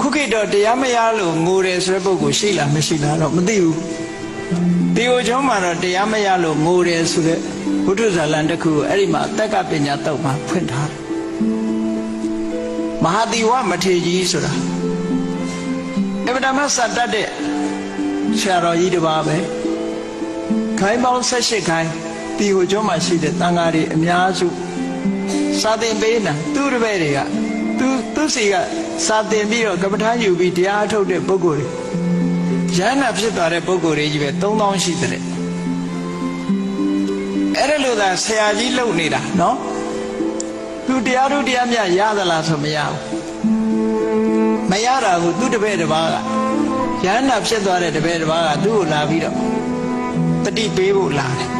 ခုခေတ်တော့တရားမရလို့ငိုတယ်ဆိုတဲ့ပုဂ္ဂိုလ်ရှိလားမရှိလားတော့မသိဘူးဒီဟိုကျောင်းမှာတော့တရားမရလို့ငိုတယ်ဆိုတဲ့ဘုဒ္ဓဇာလံတစ်ခုကိုအဲ့ဒီမှာအတက်ကပညာတောက်မှာဖွင့်ထားတယ်မဟာတိဝမထေရကြီးဆိုတာအဗဒမစတတ်တဲ့ဆရာတော်ကြီးတစ်ပါးပဲခိုင်းပေါင်း78ခိုင်းဒီဟိုကျောင်းမှာရှိတဲ့တန်ဃာတွေအများစုစာသင်ပေးတာသူ့တပည့်တွေက သူသူစီကစာသင်ပြီးတော့ကပ္ပထာယူပြီးတရားအထုတ်တဲ့ပုဂ္ဂိုလ်တွေရဟန္တာဖြစ်သွားတဲ့ပုဂ္ဂိုလ်တွေကြီးပဲ3000ရှိတဲ့အဲ့ဒါလို့သာဆရာကြီးလုံနေတာနော်သူတရားတို့တရားမြတ်ရသလားဆိုမရဘူးမရတာကိုသူတပည့်တစ်ပါးကရဟန္တာဖြစ်သွားတဲ့တပည့်တစ်ပါးကသူ့ကိုလာပြီးတော့တတိပေးဖို့လာတယ်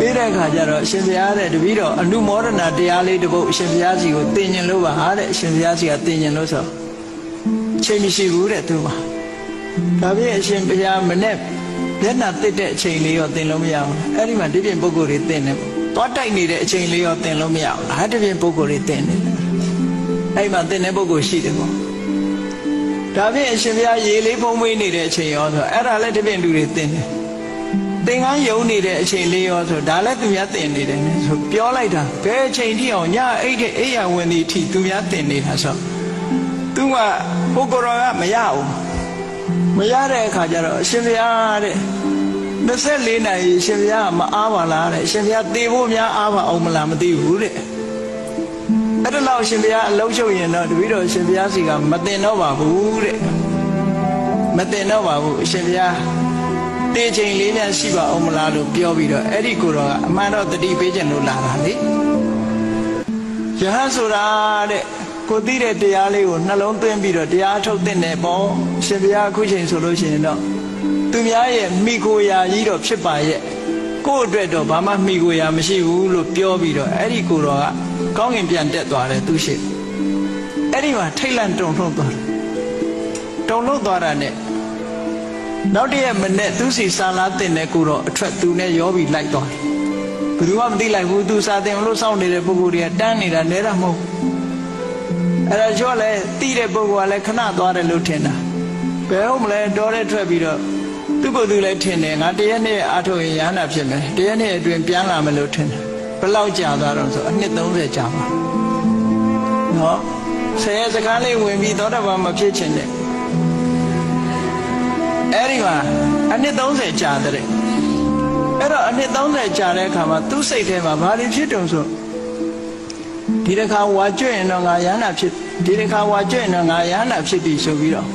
ပေးတဲ့အခါကျတော့အရှင်ဘုရားတဲ့တပည့်တော်အနုမောဒနာတရားလေးတစ်ပုဒ်အရှင်ဘုရားစီကိုသင်ញင်လို့ပါဟာတဲ့အရှင်ဘုရားစီကသင်ញင်လို့ဆိုချိန်မရှိဘူးတဲ့သူမှာဒါပြင်အရှင်ဘုရားမနဲ့မျက်နှာတစ်တဲ့အချိန်လေးရောသင်လို့မရဘူးအဲ့ဒီမှာဒီပြင်ပုဂ္ဂိုလ်တွေသင်တယ်သွားတိုက်နေတဲ့အချိန်လေးရောသင်လို့မရဘူးဟာဒီပြင်ပုဂ္ဂိုလ်တွေသင်တယ်အဲ့ဒီမှာသင်တဲ့ပုဂ္ဂိုလ်ရှိတယ်ပေါ့ဒါပြင်အရှင်ဘုရားရေလေးဖုံးမွေးနေတဲ့အချိန်ရောဆိုအဲ့ဒါလည်းဒီပြင်လူတွေသင်တယ် သင်္ကန်းယုံနေတဲ့အချိန်လေးရောဆိုဒါလည်းသူများသင်နေတယ်ဆိုပြောလိုက်တာဘယ်အချိန်ထိအောင်ညအိတ်တဲ့အိယာဝင်ဒီထိသူများသင်နေတာဆိုသူကပုဂ္ဂိုလ်တော်ကမရဘူးမရတဲ့အခါကျတော့အရှင်ဘုရားတဲ့24နာရီအရှင်ဘုရားကမအားပါလားတဲ့အရှင်ဘုရားသေဖို့များအားပါအောင်မလားမသိဘူးတဲ့အဲ့ဒါလောက်အရှင်ဘုရားအလုံးချုပ်ရင်တော့တပည့်တော်အရှင်ဘုရားစီကမတင်တော့ပါဘူးတဲ့မတင်တော့ပါဘူးအရှင်ဘုရား တေချိန်လေးများရှိပါအောင်မလားလို့ပြောပြီးတော့အဲ့ဒီကိုယ်တော်ကအမှန်တော့တတိပေးခြင်းလို့လာတာလေယဟန်ဆိုတာတဲ့ကိုသိတဲ့တရားလေးကိုနှလုံးသွင်းပြီးတော့တရားထုတ်တဲ့နေပေါ့အရှင်ဘုရားအခုချိန်ဆိုလို့ရှိရင်တော့သူများရဲ့မိကိုရာကြီးတော့ဖြစ်ပါရဲ့ကိုယ့်အတွက်တော့ဘာမှမိကိုရာမရှိဘူးလို့ပြောပြီးတော့အဲ့ဒီကိုယ်တော်ကကောင်းကင်ပြန်တက်သွားတယ်သူရှိအဲ့ဒီမှာထိတ်လန့်တုန်လှုပ်သွားတယ်တုန်လှုပ်သွားတာနဲ့ နောက်တည့်ရက်မနေ့သူစီစာလာတင်တဲ့ကိုတော့အထွက်သူနဲ့ရောပြီးလိုက်သွားတယ်ဘယ်သူမှမသိလိုက်ဘူးသူစာတင်လို့စောင့်နေတဲ့ပုဂ္ဂိုလ်တွေကတန်းနေတာလဲတာမဟုတ်အဲ့ဒါကျော်လဲတိတဲ့ပုဂ္ဂိုလ်ကလည်းခဏသွားတယ်လို့ထင်တာဘယ်ဟုတ်မလဲတော်တဲ့ထွက်ပြီးတော့သူ့ကိုယ်သူလည်းထင်တယ်ငါတရက်နဲ့အာထုတ်ရင်ရဟန္တာဖြစ်မယ်တရက်နဲ့အတွင်ပြန်လာမယ်လို့ထင်တယ်ဘယ်လောက်ကြာသွားတော့ဆိုအနှစ်30ကြာပါနော်ဆယ်ရက်စကားလေးဝင်ပြီးသောတာပန်မဖြစ်ချင်တဲ့ အဲ့ဒီမှာအနှစ်30ကြာတဲ့အဲ့တော့အနှစ်30ကြာတဲ့အခါမှာသူ့စိတ်ထဲမှာဘာတွေဖြစ်တုံဆိုဒီတစ်ခါဝါကျွတ်ရင်တော့ငါရဟန္တာဖြစ်ဒီတစ်ခါဝါကျွတ်ရင်တော့ငါရဟန္တာဖြစ်ပြီဆိုပြီးတော့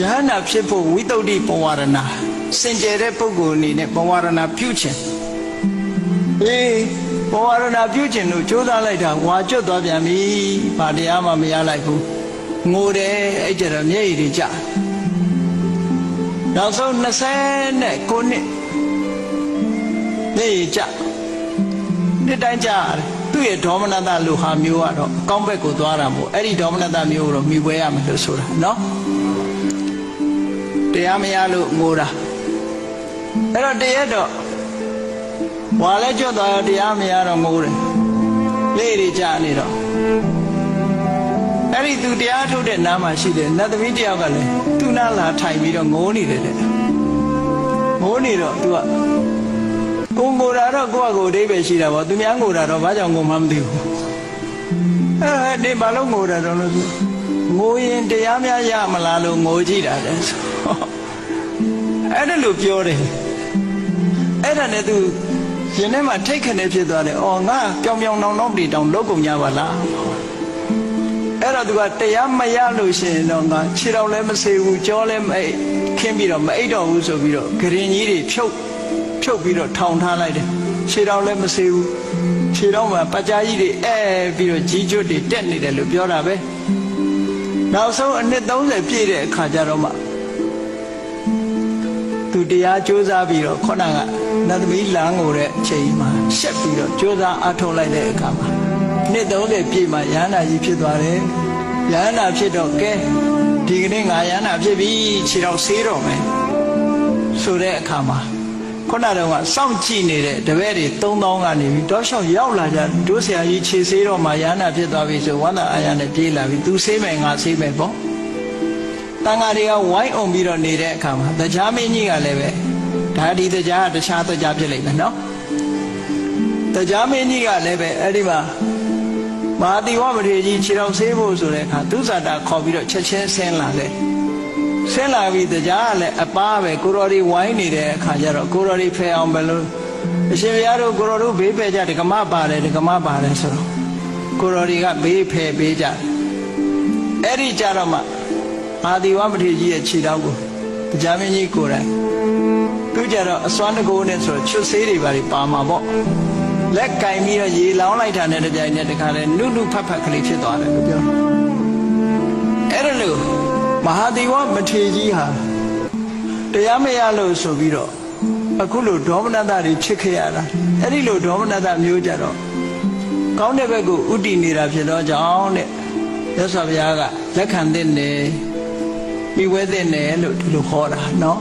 ရဟန္တာဖြစ်ဖို့ဝိတုဒ္ဓိပဝရဏစင်ကြယ်တဲ့ပုဂ္ဂိုလ်အနေနဲ့ပဝရဏပြုခြင်းအေးပဝရဏပြုခြင်းလို့ကြိုးစားလိုက်တာဝါကျွတ်သွားပြန်ပြီဘာတရားမှမရလိုက်ဘူးငိုတယ်အဲ့ကြတော့မျက်ရည်တွေကျ နောက်ဆုံး29နှစ်မျက်ရည်ကျနှစ်တိုင်းကျရတယ်သူ့ရဲ့ဒေါမနတလူဟာမျိုးကတော့အကောင်းဘက်ကိုသွားတာမို့အဲ့ဒီဒေါမနတမျိုးကိုတော့မိပွဲရမယ်လို့ဆိုတာနော်တရားမရလို့ငိုတာအဲ့တော့တရက်တော့ဝါလဲကြွသွားတော့တရားမရတော့ငိုတယ်လေတွေကြာနေတော့ အဲ့ဒီသူတရားထုတ်တဲ့နားမှာရှိတယ်နတ်သမီးတယောက်ကလည်းသူ့နားလာထိုင်ပြီးတော့ငိုနေတယ်တဲ့ငိုနေတော့သူကကိုငိုတာတော့ကိုယ့်အကိုအဓိပ္ပာယ်ရှိတာပေါ့သူများငိုတာတော့ဘာကြောင့်ငိုမှမသိဘူးအဲ့ဒါဒီဘာလို့ငိုတာတော့လို့ငိုရင်တရားများရမလားလို့ငိုကြည့်တာတဲ့ဆိုအဲ့ဒါလို့ပြောတယ်အဲ့ဒါနဲ့သူရင်ထဲမှာထိတ်ခနဲ့ဖြစ်သွားတယ်။အော်ငါပြောင်ပြောင်နောင်နောင်တီတောင်လောက်ကုန်ကြပါလား။အဲ့ တော့သူကတရားမရလို့ရှိရင်တော့ငါခြေတော်လည်းမဆေးဘူးကြောလည်းမအိတ်ခင်းပြီးတော့မအိတ်တော့ဘူးဆိုပြီးတော့ဂရင်ကြီးတွေဖြုတ်ဖြုတ်ပြီးတော့ထောင်ထားလိုက်တယ်။ခြေတော်လည်းမဆေးဘူး။ခြေတော်မှာပကြားကြီးတွေအဲပြီးတော့ကြီးကျွတ်တွေတက်နေတယ်လို့ပြောတာပဲ။နောက်ဆုံးအနှစ်30ပြည့်တဲ့အခါကျတော့မှသူတရားကြိုးစားပြီးတော့ခေါဏကနတ်သမီးလမ်းကိုတဲ့အချိန်မှာရှက်ပြီးတော့ကြိုးစားအထောက်လိုက်တဲ့အခါမှာနှစ်30ပြည့်မှာရဟန္တာကြီးဖြစ်သွားတယ် ရဟန္တာဖြစ်တော့ကဲဒီကနေ့ငါရဟန္တာဖြစ်ပြီခြေတော်ဆေးတော့မယ်ဆိုတဲ့အခါမှာခုနကတော့ကစောင့်ကြည့်နေတဲ့တပည့်တွေ3000ကနေပြီးတောလျှောက်ရောက်လာကြတို့ဆရာကြီးခြေဆေးတော့မှရဟန္တာဖြစ်သွားပြီဆိုဝန္တာအာရနဲ့ပြေးလာပြီသူဆေးမယ်ငါဆေးမယ်ပေါ့တန်ဃာတွေကဝိုင်းအောင်ပြီးတော့နေတဲ့အခါမှာတရားမင်းကြီးကလည်းပဲဒါဒီတရားကတခြားတရားဖြစ်လိမ့်မယ်နော်တရားမင်းကြီးကလည်းပဲအဲ့ဒီမှာ မဟာတိဝမထေရကြီးခြေတော်ဆေးဖို့ဆိုတဲ့အခါသူဇာတာခေါ်ပြီးတော့ချက်ချင်းဆင်းလာတယ်ဆင်းလာပြီးတရားကလည်းအပားပဲကိုတော်ဒီဝိုင်းနေတဲ့အခါကျတော့ကိုတော်ဒီဖယ်အောင်ဘယ်လိုအရှင်ဘုရားတို့ကိုတော်တို့ဘေးဖယ်ကြဓကမပါတယ်ဓကမပါတယ်ဆိုတော့ကိုတော်တွေကဘေးဖယ်ပေးကြတယ်အဲ့ဒီကြတော့မှအာဒီဝမထေရကြီးရဲ့ခြေတော်ကိုတရားမင်းကြီးကိုယ်တိုင်သူကြတော့အစွမ်းတကိုးနဲ့ဆိုတော့ချွတ်ဆေးတွေပါပါမှာပေါ့ လက်ကင်ပြီးတော့ရေလောင်းလိုက်တာနဲ့တပြိုင်နက်တခါလဲနုနုဖတ်ဖတ်ကလေးဖြစ်သွားတယ်လို့ပြောအဲ့ဒါလို့မဟာဒီဝမထေရကြီးဟာတရားမရလို့ဆိုပြီးတော့အခုလိုဒေါမနတတွေဖြစ်ခဲ့ရတာအဲ့ဒီလိုဒေါမနတမျိုးကြတော့ကောင်းတဲ့ဘက်ကိုဥတည်နေတာဖြစ်တော့ကြောင်းတဲ့ရသော်ဘုရားကလက်ခံတဲ့နေမိဝဲတဲ့နေလို့ဒီလိုခေါ်တာနော်